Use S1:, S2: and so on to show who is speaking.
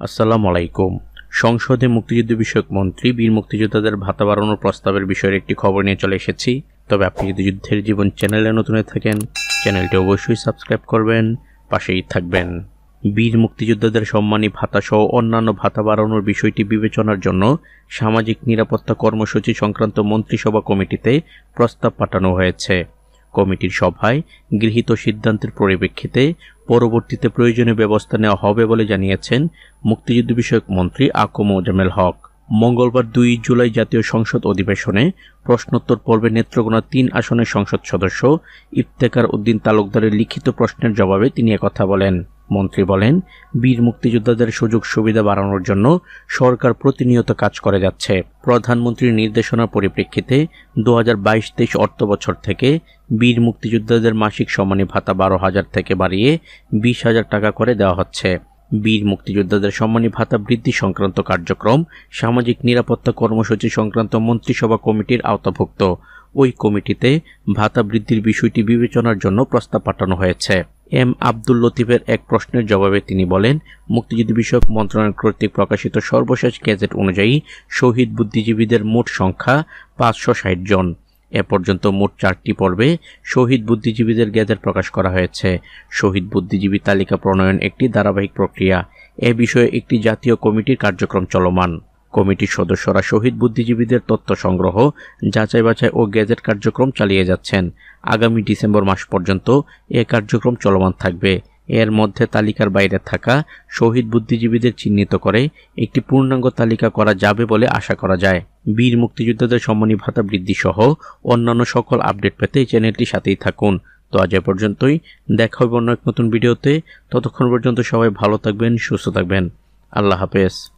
S1: আসসালামু আলাইকুম সংসদে মুক্তিযুদ্ধ বিষয়ক মন্ত্রী, বীর মুক্তিযোদ্ধাদের ভাতা বাড়ানোর প্রস্তাবের বিষয়ের একটি খবর নিয়ে চলে এসেছি। তবে আপনি যদি যুদ্ধের জীবন চ্যানেলে নতুন হয়ে থাকেন, চ্যানেলটি অবশ্যই সাবস্ক্রাইব করবেন, পাশেই থাকবেন। বীর মুক্তিযোদ্ধাদের সম্মানী ভাতা সহ অন্যান্য ভাতা বাড়ানোর বিষয়টি বিবেচনার জন্য সামাজিক নিরাপত্তা কর্মসূচি সংক্রান্ত মন্ত্রিসভা কমিটিতে প্রস্তাব পাঠানো হয়েছে। কমিটির সভায় গৃহীত সিদ্ধান্তের পরিপ্রেক্ষিতে পরবর্তীতে প্রয়োজনীয় ব্যবস্থা নেওয়া হবে বলে জানিয়েছেন মুক্তিযুদ্ধ বিষয়ক মন্ত্রী আকম জামেল হক। মঙ্গলবার দুই জুলাই জাতীয় সংসদ অধিবেশনে প্রশ্নোত্তর পর্বে নেত্রকোনা তিন আসনের সংসদ সদস্য ইফতেকার উদ্দিন তালুকদারের লিখিত প্রশ্নের জবাবে তিনি একথা বলেন। মন্ত্রী বলেন, বীর মুক্তিযোদ্ধাদের সুযোগ সুবিধা বাড়ানোর জন্য সরকার প্রতিনিয়ত কাজ করে যাচ্ছে। প্রধানমন্ত্রীর নির্দেশনার পরিপ্রেক্ষিতে দু হাজার বাইশ তেইশ অর্থ বছর থেকে বীর মুক্তিযোদ্ধাদের মাসিক সম্মানী ভাতা বারো হাজার থেকে বাড়িয়ে বিশ হাজার টাকা করে দেওয়া হচ্ছে। বীর মুক্তিযোদ্ধাদের সম্মানী ভাতা বৃদ্ধি সংক্রান্ত কার্যক্রম, সামাজিক নিরাপত্তা কর্মসূচি সংক্রান্ত মন্ত্রিসভা কমিটির আওতাভুক্ত। ওই কমিটিতে ভাতা বৃদ্ধির বিষয়টি বিবেচনার জন্য প্রস্তাব পাঠানো হয়েছে। এম আব্দুল লতিফের এক প্রশ্নের জবাবে তিনি বলেন, মুক্তিযুদ্ধ বিষয়ক মন্ত্রণালয় কর্তৃক প্রকাশিত সর্বশেষ গেজেট অনুযায়ী শহীদ বুদ্ধিজীবীদের মোট সংখ্যা পাঁচশো ষাট জন। এ পর্যন্ত মোট চারটি পর্বে শহীদ বুদ্ধিজীবীদের গেজেট প্রকাশ করা হয়েছে। শহীদ বুদ্ধিজীবী তালিকা প্রণয়ন একটি ধারাবাহিক প্রক্রিয়া। এ বিষয়ে একটি জাতীয় কমিটির কার্যক্রম চলমান। কমিটির সদস্যরা শহীদ বুদ্ধিজীবীদের তথ্য সংগ্রহ যাচাই বাছাই ও গেজেট কার্যক্রম চালিয়ে যাচ্ছেন। আগামী ডিসেম্বর মাস পর্যন্ত এ কার্যক্রম চলমান থাকবে। এর মধ্যে তালিকার বাইরে থাকা শহীদ বুদ্ধিজীবীদের চিহ্নিত করে একটি পূর্ণাঙ্গ তালিকা করা যাবে বলে আশা করা যায়। বীর মুক্তিযোদ্ধাদের সম্মানী ভাতা বৃদ্ধি সহ অন্যান্য সকল আপডেট পেতে এই চ্যানেলটির সাথেই থাকুন। তো আজ এ পর্যন্তই। দেখা হবে অন্য এক নতুন ভিডিওতে। ততক্ষণ পর্যন্ত সবাই ভালো থাকবেন, সুস্থ থাকবেন। আল্লাহ হাফেজ।